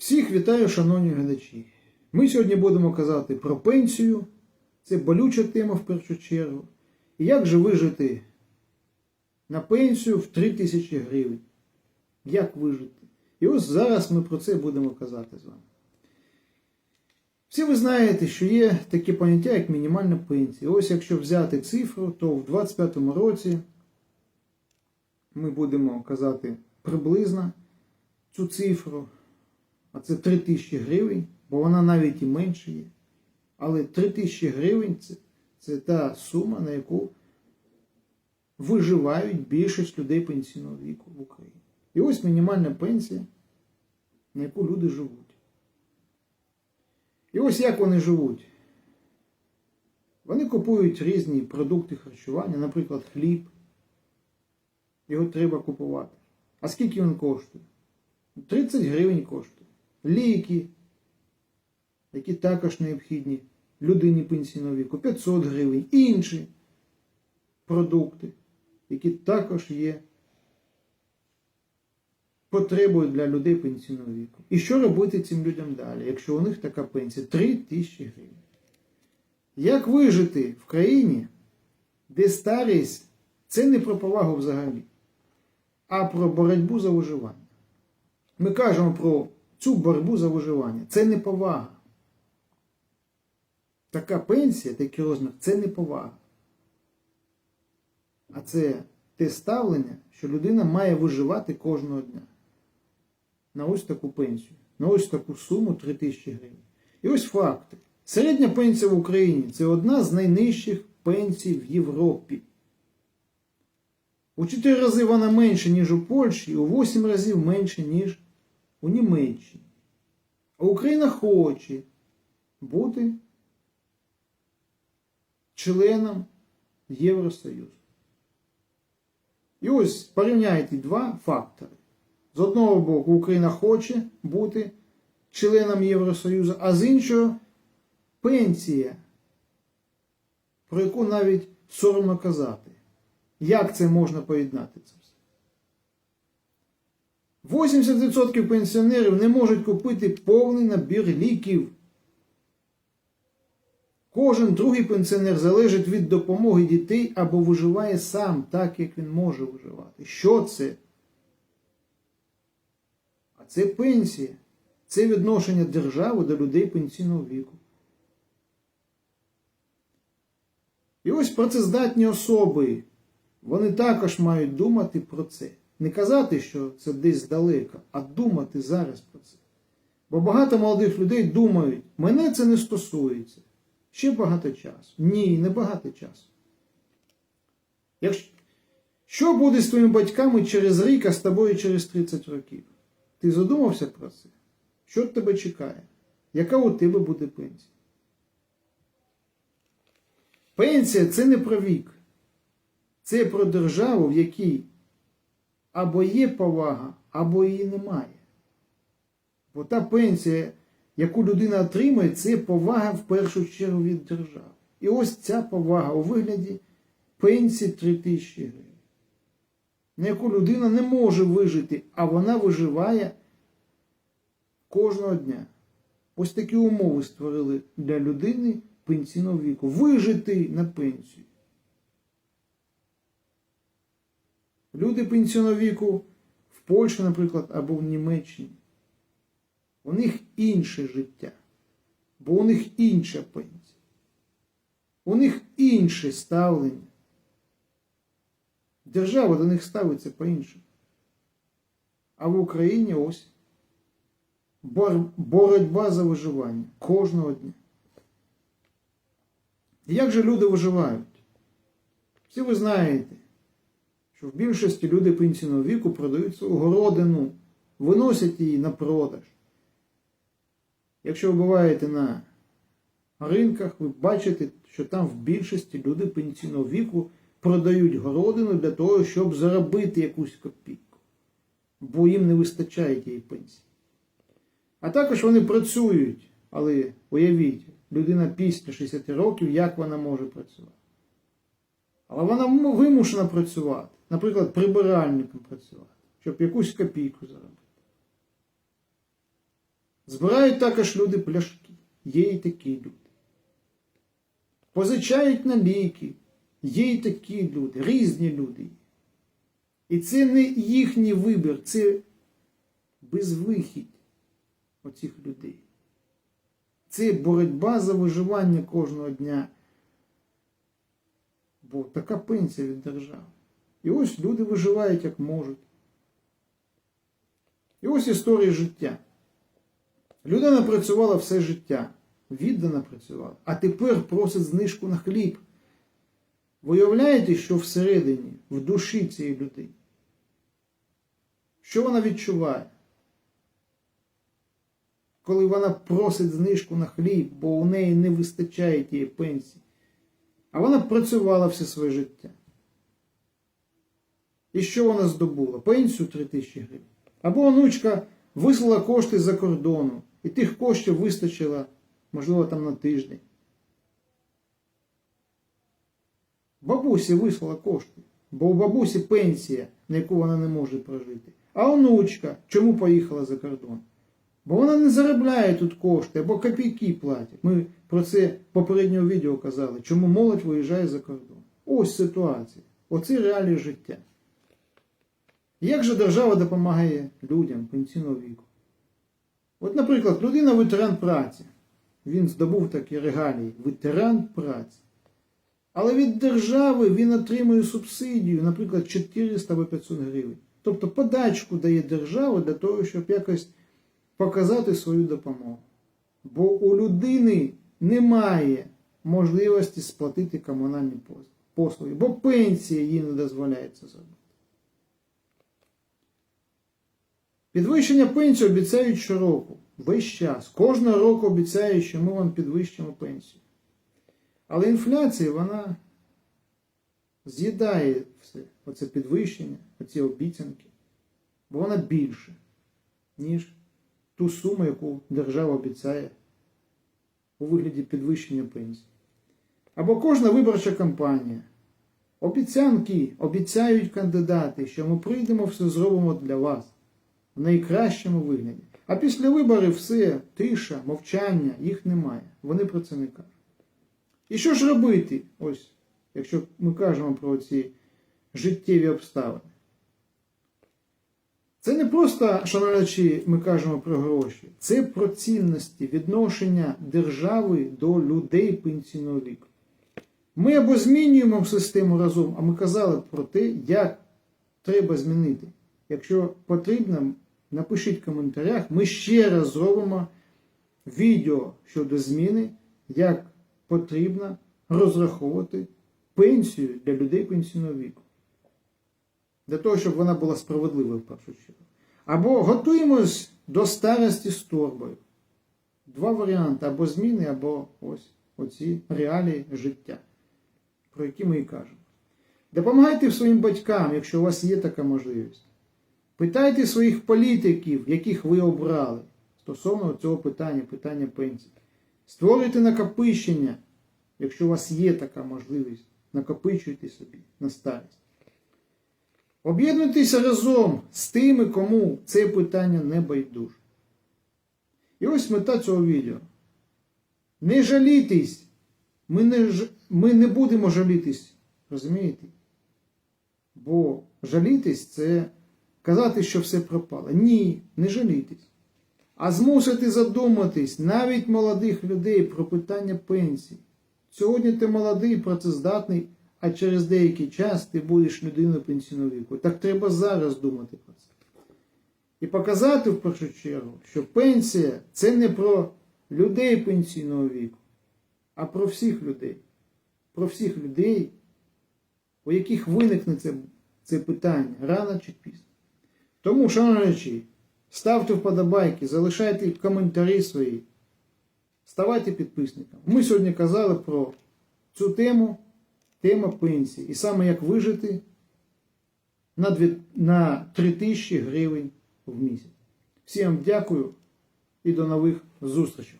Всіх вітаю, шановні глядачі. Ми сьогодні будемо казати про пенсію. Це болюча тема в першу чергу. І як же вижити на пенсію в 3 тисячі гривень? Як вижити? І ось зараз ми про це будемо казати з вами. Всі ви знаєте, що є таке поняття, як мінімальна пенсія. Ось якщо взяти цифру, то в 2025 році ми будемо казати приблизно цю цифру, а це 3 тисячі гривень, бо вона навіть і менше є. Але 3 тисячі гривень це, це та сума, на яку виживають більшість людей пенсійного віку в Україні. І ось мінімальна пенсія, на яку люди живуть. І ось як вони живуть. Вони купують різні продукти харчування, наприклад, хліб. Його треба купувати. А скільки він коштує? 30 гривень коштує. Ліки, які також необхідні людині пенсійного віку, 500 гривень. Інші продукти, які також є потребою для людей пенсійного віку. І що робити цим людям далі, якщо у них така пенсія 3 тисячі гривень? Як вижити в країні, де старість це не про повагу взагалі, а про боротьбу за виживання? Ми кажемо про цю боротьбу за виживання. Це не повага. Така пенсія, такий розмір це не повага. А це те ставлення, що людина має виживати кожного дня. На ось таку пенсію, на ось таку суму 3 тисячі гривень. І ось факти. Середня пенсія в Україні це одна з найнижчих пенсій в Європі. У 4 рази вона менша, ніж у Польщі, і у 8 разів менше, ніж у Німеччині. А Україна хоче бути членом Євросоюзу. І ось порівняйте два фактори. З одного боку, Україна хоче бути членом Євросоюзу, а з іншого пенсія, про яку навіть соромно казати. Як це можна поєднати це? 80% пенсіонерів не можуть купити повний набір ліків. Кожен другий пенсіонер залежить від допомоги дітей або виживає сам так, як він може виживати. Що це? А це пенсія. Це відношення держави до людей пенсійного віку. І ось працездатні особи, вони також мають думати про це. Не казати, що це десь далеко, а думати зараз про це. Бо багато молодих людей думають, мене це не стосується. Ще багато часу. Ні, не багато часу. Якщо... Що буде з твоїми батьками через рік, а з тобою через 30 років? Ти задумався про це? Що тебе чекає? Яка у тебе буде пенсія? Пенсія це не про вік. Це про державу, в якій або є повага, або її немає. Бо та пенсія, яку людина отримує, це повага в першу чергу від держави. І ось ця повага у вигляді пенсії 3 тисячі гривень, на яку людина не може вижити, а вона виживає кожного дня. Ось такі умови створили для людини пенсійного віку. Вижити на пенсію. Люди пенсійного віку в Польщі, наприклад, або в Німеччині. У них інше життя, бо у них інша пенсія. У них інше ставлення. Держава до них ставиться по-іншому. А в Україні ось боротьба за виживання кожного дня. Як же люди виживають? Всі ви знаєте, що в більшості люди пенсійного віку продають свою городину, виносять її на продаж. Якщо ви буваєте на ринках, ви бачите, що там в більшості люди пенсійного віку продають городину для того, щоб заробити якусь копійку, бо їм не вистачає тієї пенсії. А також вони працюють, але уявіть, людина після 60 років, як вона може працювати? Але вона вимушена працювати, наприклад, прибиральником працювати, щоб якусь копійку заробити. Збирають також люди пляшки. Є і такі люди. Позичають на ліки. Є і такі люди, різні люди. І це не їхній вибір, це безвихідь оцих людей. Це боротьба за виживання кожного дня. Бо така пенсія від держави. І ось люди виживають як можуть. І ось історія життя. Людина працювала все життя, віддано працювала, а тепер просить знижку на хліб. Виявляєте, що всередині, в душі цієї людини? Що вона відчуває? Коли вона просить знижку на хліб, бо у неї не вистачає тієї пенсії. А вона працювала все своє життя. І що вона здобула? Пенсію 3 тисячі гривень. Або онучка вислала кошти за кордону, і тих коштів вистачило, можливо, там на тиждень. Бабусі вислала кошти, бо у бабусі пенсія, на яку вона не може прожити. А онучка чому поїхала за кордон? Бо вона не заробляє тут кошти або копійки платять. Ми про це попереднього відео казали, чому молодь виїжджає за кордон. Ось ситуація. Оце реалії життя. Як же держава допомагає людям пенсійного віку? От, наприклад, людина ветеран праці. Він здобув такі регалії ветеран праці. Але від держави він отримує субсидію, наприклад, 400 або 500 гривень. Тобто подачку дає держава для того, щоб якось показати свою допомогу. Бо у людини немає можливості сплатити комунальні послуги, бо пенсія їй не дозволяє це зробити. Підвищення пенсії обіцяють щороку, весь час. Кожного року обіцяють, що ми вам підвищимо пенсію. Але інфляція, вона з'їдає все, оце підвищення, оці обіцянки, бо вона більше, ніж ту суму, яку держава обіцяє у вигляді підвищення пенсії. Або кожна виборча кампанія. Обіцянки обіцяють кандидати, що ми прийдемо, все зробимо для вас в найкращому вигляді. А після виборів все, тиша, мовчання, їх немає. Вони про це не кажуть. І що ж робити, ось, якщо ми кажемо про ці життєві обставини? Це не просто, шановні, ми кажемо про гроші, це про цінності відношення держави до людей пенсійного віку. Ми або змінюємо систему разом, а ми казали про те, як треба змінити. Якщо потрібно, напишіть в коментарях, ми ще раз зробимо відео щодо зміни, як потрібно розраховувати пенсію для людей пенсійного віку. Для того, щоб вона була справедливою в першу чергу. Або готуємось до старості з торбою. Два варіанти: або зміни, або ось оці реалії життя, про які ми і кажемо. Допомагайте своїм батькам, якщо у вас є така можливість. Питайте своїх політиків, яких ви обрали, стосовно цього питання, питання пенсії. Створюйте накопичення, якщо у вас є така можливість, накопичуйте собі на старість. Об'єднуйтеся разом з тими, кому це питання не байдуже. І ось мета цього відео. Не жалітесь, ми не, ж... ми не будемо жалітись, розумієте? Бо жалітись це казати, що все пропало. Ні, не жалітесь. А змусити задуматись навіть молодих людей про питання пенсії. Сьогодні ти молодий, працездатний, а через деякий час ти будеш людиною пенсійного віку. Так треба зараз думати про це. І показати в першу чергу, що пенсія це не про людей пенсійного віку, а про всіх людей. Про всіх людей, у яких виникне це, це питання рано чи пізно. Тому, шановні, ставте вподобайки, залишайте коментарі свої, ставайте підписниками. Ми сьогодні казали про цю тему, тема пенсії. І саме як вижити на, 2, на 3 тисячі гривень в місяць. Всім дякую і до нових зустрічей.